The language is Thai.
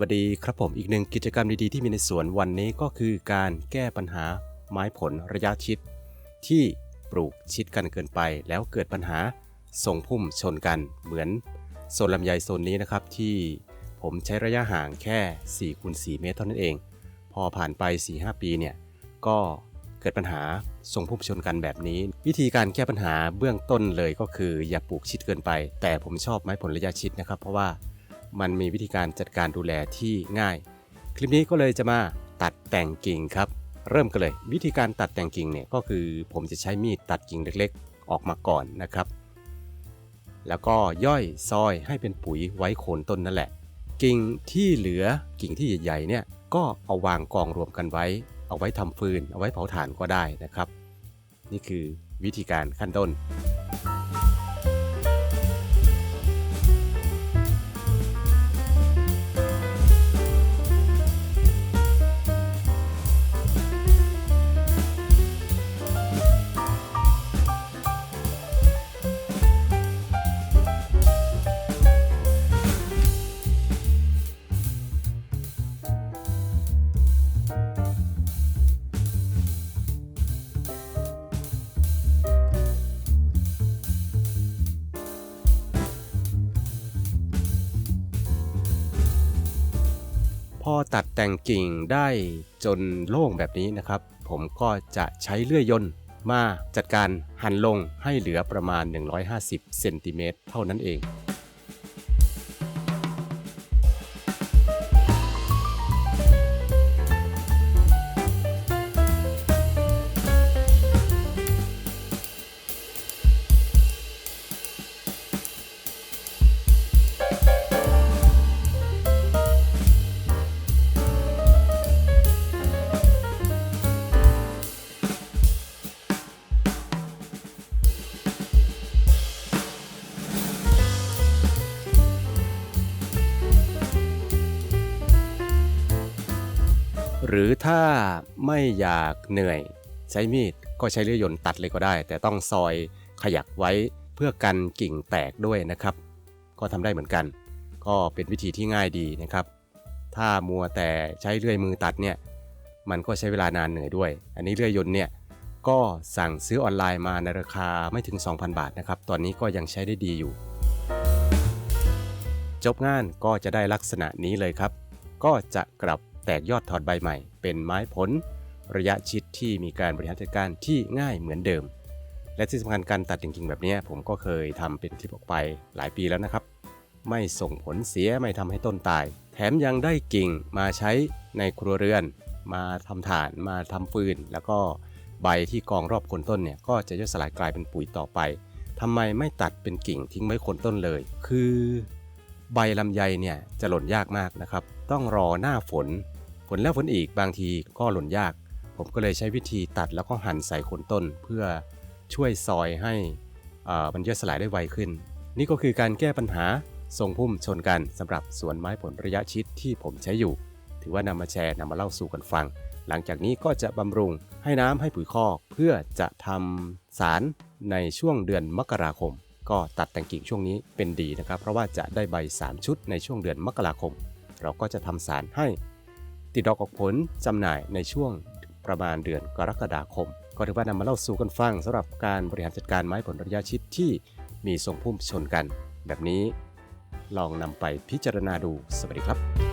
วัสดีครับผมอีกหนึ่งกิจกรรมดีๆที่มีในสวนวันนี้ก็คือการแก้ปัญหาไม้ผลระยะชิด ที่ปลูกชิดกันเกินไป แล้วเกิดปัญหาส่งพุ่มชนกันเหมือนโซนลำไยโซนนี้นะครับ ที่ผมใช้ระยะห่างแค่4คูณ4เมตรเท่านั้นเอง พอผ่านไป 4-5 ปีเนี่ยก็เกิดปัญหาส่งพุ่มชนกันแบบนี้ วิธีการแก้ปัญหาเบื้องต้นเลยก็คืออย่าปลูกชิดเกินไป แต่ผมชอบไม้ผลระยะชิดนะครับ เพราะว่า มันมีวิธีการจัดการดูแลที่ง่าย คลิปนี้ก็เลยจะมาตัดแต่งกิ่งครับ เริ่มกันเลย วิธีการตัดแต่งกิ่งเนี่ยก็คือผมจะใช้มีดตัดกิ่งเล็กๆ ออกมาก่อนนะครับ แล้วก็ย่อยซอยให้เป็นปุ๋ยไว้โคนต้นนั่นแหละ กิ่งที่เหลือกิ่งที่ใหญ่ๆเนี่ยก็เอาวางกองรวมกันไว้ เอาไว้ทำฟืน เอาไว้เผาถ่านก็ได้นะครับ นี่คือวิธีการขั้นต้น อตัดแต่งกิ่งได้จนโล่งแบบนี้นะครับ ผมก็จะใช้เลื่อยยนต์มาจัดการหั่นลงให้เหลือประมาณ 150 เซนติเมตรเท่านั้นเอง หรือถ้าไม่อยากเหนื่อย ใช้มีดก็ใช้เลื่อยยนตัดเลยก็ได้ แต่ต้องซอยขยักไว้เพื่อกันกิ่งแตกด้วยนะครับ ก็ทำได้เหมือนกัน ก็เป็นวิธีที่ง่ายดีนะครับ ถ้ามัวแต่ใช้เลื่อยมือตัดเนี่ยมันก็ใช้เวลานานเหนื่อยด้วย อันนี้เลื่อยยนต์เนี่ยก็สั่งซื้อออนไลน์มาในราคาไม่ถึง 2,000 บาทนะครับ ตอนนี้ก็ยังใช้ได้ดีอยู่ จบงานก็จะได้ลักษณะนี้เลยครับ ก็จะกลับ แตกยอดถอดใบใหม่ เป็นไม้ผล ระยะชิดที่มีการบริหารจัดการที่ง่ายเหมือนเดิม และที่สำคัญการตัดจริงๆ แบบนี้ผมก็เคยทำเป็นคลิปออกไปหลายปีแล้วนะครับ ไม่ส่งผลเสียไม่ทำให้ต้นตาย แถมยังได้กิ่งมาใช้ในครัวเรือน มาทำถ่านมาทำฟืน แล้วก็ใบที่กองรอบโคนต้นเนี่ยก็จะย่อยสลายกลายเป็นปุ๋ยต่อไปทำไมไม่ตัดเป็นกิ่งทิ้งไว้โคนต้นเลย คือใบลำไยเนี่ยจะหล่นยากมากนะครับ ต้องรอหน้าฝน ฝนแล้วฝนอีกบางทีก็หล่นยาก ผมก็เลยใช้วิธีตัดแล้วก็หั่นใส่โคนต้น เพื่อช่วยซอยให้มันย่อยสลายได้ไวขึ้น นี่ก็คือการแก้ปัญหาทรงพุ่มชนกันสำหรับสวนไม้ผลระยะชิดที่ผมใช้อยู่ ถือว่านำมาแชร์นำมาเล่าสู่กันฟัง หลังจากนี้ก็จะบำรุงให้น้ำให้ปุ๋ยคอกเพื่อจะทำสารในช่วงเดือนมกราคม ก็ตัดแต่งกิ่งช่วงนี้เป็นดีนะครับ เพราะว่าจะได้ใบ 3 ชุดในช่วงเดือนมกราคม เราก็จะทำสารให้ ติดดอกออกผลจำหน่ายในช่วงประมาณเดือนกรกฎาคม ก็ถือว่านำมาเล่าสู่กันฟังสำหรับการบริหารจัดการไม้ผลระยะชิดที่มีทรงพุ่มชนกัน แบบนี้ ลองนำไปพิจารณาดูสวัสดีครับ